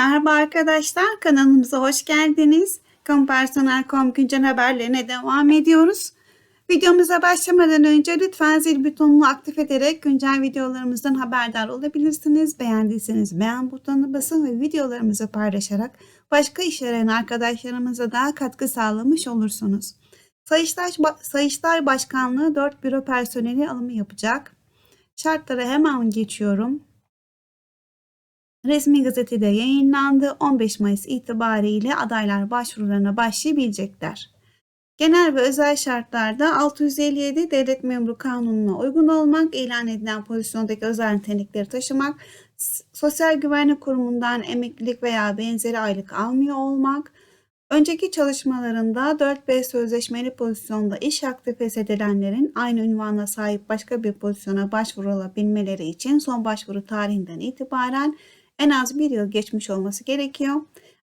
Merhaba arkadaşlar, kanalımıza hoş geldiniz. Kompersonel.com güncel haberlerine devam ediyoruz. Videomuza başlamadan önce lütfen zil butonunu aktif ederek güncel videolarımızdan haberdar olabilirsiniz. Beğendiyseniz beğen butonuna basın ve videolarımızı paylaşarak başka işleren arkadaşlarımıza da katkı sağlamış olursunuz. Sayıştay, Sayıştay Başkanlığı 4 büro personeli alımı yapacak. Şartlara hemen geçiyorum. Resmi gazetede yayınlandı. 15 Mayıs itibariyle adaylar başvurularına başlayabilecekler. Genel ve özel şartlarda 657 Devlet Memuru Kanunu'na uygun olmak, ilan edilen pozisyondaki özel nitelikleri taşımak, Sosyal Güvenlik Kurumu'ndan emeklilik veya benzeri aylık almıyor olmak, önceki çalışmalarında 4B sözleşmeli pozisyonda iş hakkı feshedelenlerin aynı ünvana sahip başka bir pozisyona başvurulabilmeleri için son başvuru tarihinden itibaren en az bir yıl geçmiş olması gerekiyor.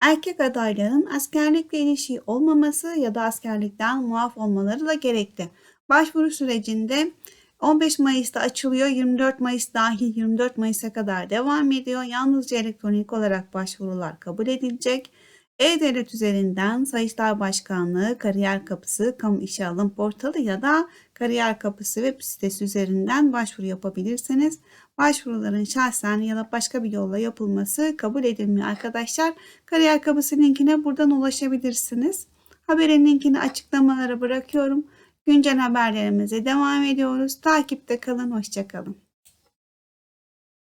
Erkek adayların askerlikle ilişiği olmaması ya da askerlikten muaf olmaları da gerekli. Başvuru sürecinde 15 Mayıs'ta açılıyor. 24 Mayıs dahil 24 Mayıs'a kadar devam ediyor. Yalnızca elektronik olarak başvurular kabul edilecek. E-Devlet üzerinden Sayıştay Başkanlığı, Kariyer Kapısı, Kamu İşe Alım Portalı ya da Kariyer Kapısı web sitesi üzerinden başvuru yapabilirsiniz. Başvuruların şahsen ya da başka bir yolla yapılması kabul edilmiyor arkadaşlar. Kariyer Kapısı linkine buradan ulaşabilirsiniz. Haberin linkini açıklamalara bırakıyorum. Güncel haberlerimize devam ediyoruz. Takipte kalın, hoşçakalın.